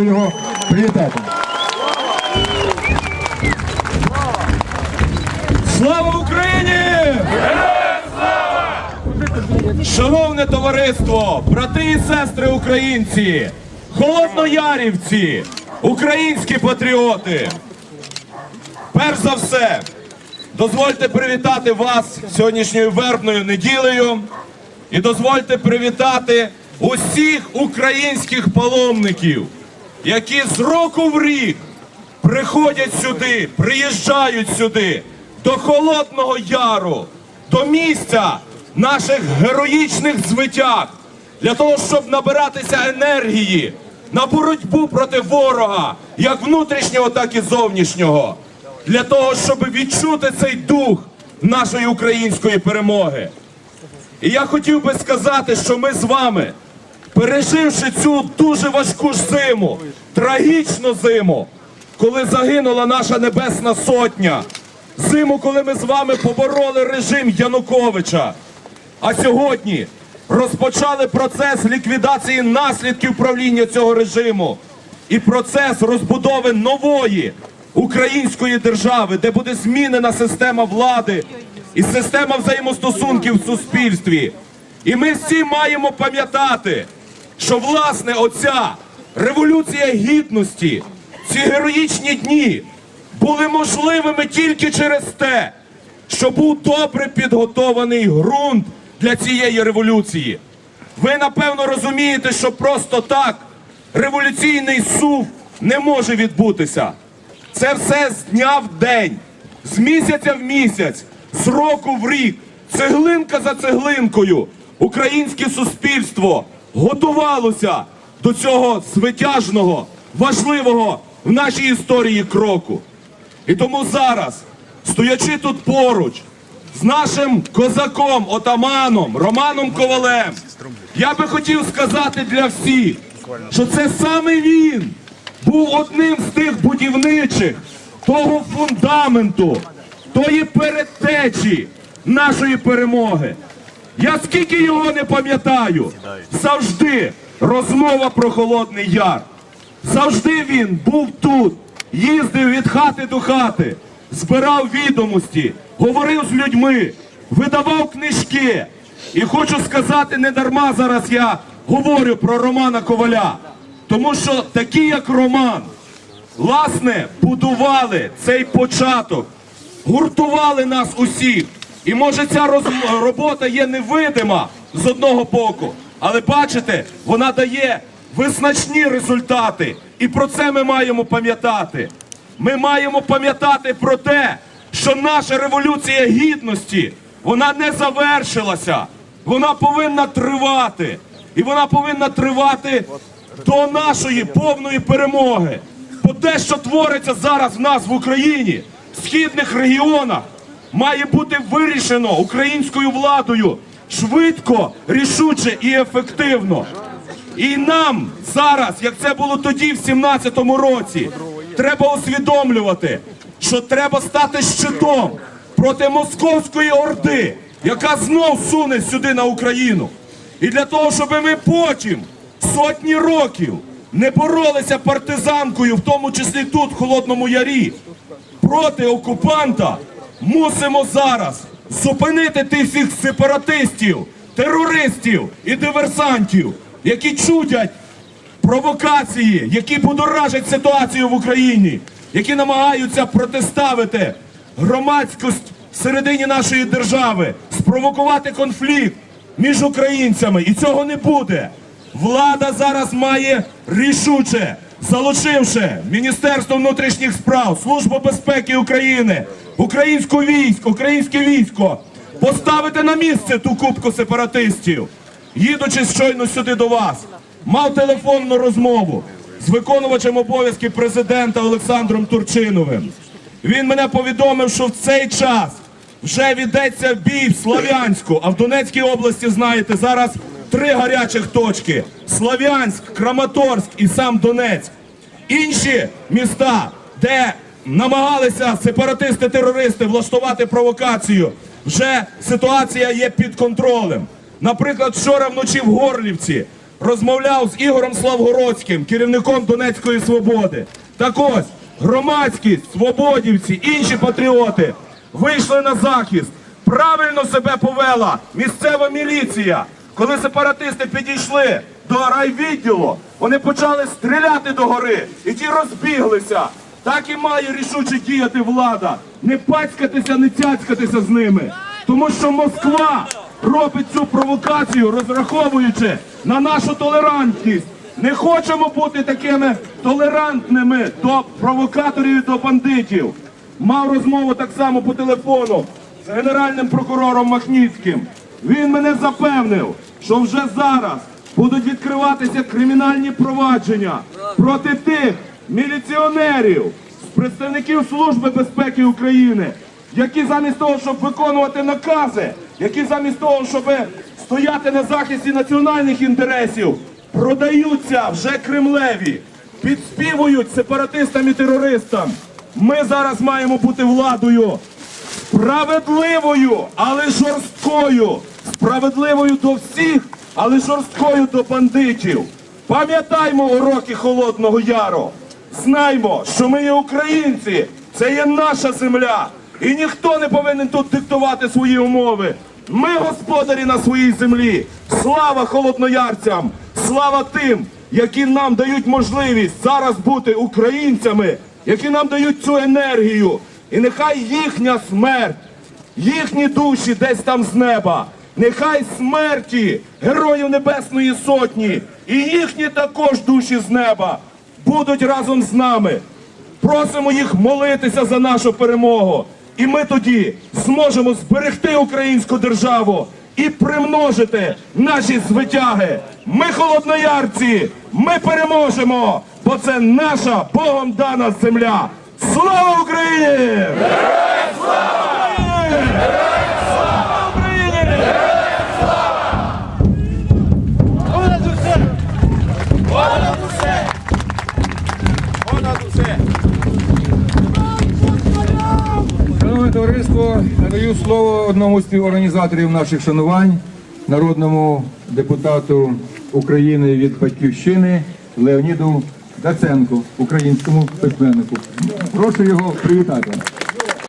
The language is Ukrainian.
його привітати. Слава Україні! Шановне товариство, брати і сестри українці, холодноярівці, українські патріоти. Перш за все, дозвольте привітати вас сьогоднішньою вербною неділею і дозвольте привітати усіх українських паломників, які з року в рік приходять сюди, приїжджають сюди до Холодного Яру, до місця наших героїчних звитяг, для того, щоб набиратися енергії на боротьбу проти ворога, як внутрішнього, так і зовнішнього, для того, щоб відчути цей дух нашої української перемоги. І я хотів би сказати, що ми з вами, переживши цю дуже важку зиму, трагічну зиму, коли загинула наша Небесна Сотня, зиму, коли ми з вами побороли режим Януковича, а сьогодні розпочали процес ліквідації наслідків правління цього режиму і процес розбудови нової української держави, де буде змінена система влади і система взаємостосунків в суспільстві. І ми всі маємо пам'ятати, що власне оця революція гідності, ці героїчні дні були можливими тільки через те, що був добре підготований ґрунт для цієї революції. Ви напевно розумієте, що просто так революційний сув не може відбутися. Це все з дня в день, з місяця в місяць, з року в рік, цеглинка за цеглинкою. Українське суспільство готувалося до цього звитяжного, важливого в нашій історії кроку. І тому зараз, стоячи тут поруч з нашим козаком, отаманом Романом Ковалем, я би хотів сказати для всіх, що це саме він був одним з тих будівничих, того фундаменту, тої передтечі нашої перемоги. Я скільки його не пам'ятаю, завжди розмова про Холодний Яр. Завжди він був тут, їздив від хати до хати, збирав відомості, говорив з людьми, видавав книжки. І хочу сказати, не дарма зараз я говорю про Романа Коваля. Тому що такі, як Роман, власне, будували цей початок, гуртували нас усіх. І може ця роз- робота є невидима з одного боку, але бачите, вона дає визначні результати. І про це ми маємо пам'ятати. Ми маємо пам'ятати про те, що наша революція гідності вона не завершилася. Вона повинна тривати. І вона повинна тривати до нашої повної перемоги. Бо те, що твориться зараз в нас в Україні, в східних регіонах, має бути вирішено українською владою швидко, рішуче і ефективно. І нам зараз, як це було тоді, в 17-му році, треба усвідомлювати, що треба стати щитом проти московської орди, яка знов суне сюди на Україну. І для того, щоб ми потім сотні років не боролися партизанкою, в тому числі тут, в Холодному Ярі, проти окупанта, мусимо зараз зупинити тих всіх сепаратистів, терористів і диверсантів, які чудять провокації, які будоражать ситуацію в Україні, які намагаються протиставити громадськость всередині нашої держави, спровокувати конфлікт між українцями. І цього не буде. Влада зараз має рішуче, залучивши Міністерство внутрішніх справ, Службу безпеки України, українську військо, українське військо, поставити на місце ту кубку сепаратистів. Їдучи щойно сюди до вас, мав телефонну розмову з виконувачем обов'язків президента Олександром Турчиновим. Він мене повідомив, що в цей час вже відеться бій в Слов'янську, а в Донецькій області, знаєте, зараз три гарячих точки: Слов'янськ, Краматорськ і сам Донецьк. Інші міста, де намагалися сепаратисти-терористи влаштувати провокацію, вже ситуація є під контролем. Наприклад, вчора вночі в Горлівці розмовляв з Ігорем Славгородським, керівником Донецької свободи. Так ось, громадськість, свободівці, інші патріоти вийшли на захист. Правильно себе повела місцева міліція. Коли сепаратисти підійшли до райвідділу, вони почали стріляти до гори, і ті розбіглися. Так і має рішуче діяти влада. Не пацькатися, не цяцькатися з ними. Тому що Москва робить цю провокацію, розраховуючи на нашу толерантність. Не хочемо бути такими толерантними до провокаторів і до бандитів. Мав розмову так само по телефону з генеральним прокурором Махніцьким. Він мене запевнив, що вже зараз будуть відкриватися кримінальні провадження проти тих міліціонерів, представників Служби безпеки України, які замість того, щоб виконувати накази, які замість того, щоб стояти на захисті національних інтересів, продаються вже Кремлеві, підспівують сепаратистам і терористам. Ми зараз маємо бути владою справедливою, але жорсткою, справедливою до всіх, але жорсткою до бандитів. Пам'ятаймо уроки Холодного Яру. Знаймо, що ми є українці, це є наша земля. І ніхто не повинен тут диктувати свої умови. Ми господарі на своїй землі. Слава холодноярцям! Слава тим, які нам дають можливість зараз бути українцями, які нам дають цю енергію. І нехай їхня смерть, їхні душі десь там з неба, нехай смерті героїв Небесної Сотні і їхні також душі з неба будуть разом з нами. Просимо їх молитися за нашу перемогу. І ми тоді зможемо зберегти українську державу і примножити наші звитяги. Ми холодноярці, ми переможемо, бо це наша Богом дана земля. Слава Україні! Героям слава! Надаю слово одному з співорганізаторів наших шанувань, народному депутату України від Батьківщини Леоніду Даценку, українському письменнику. Прошу його привітати.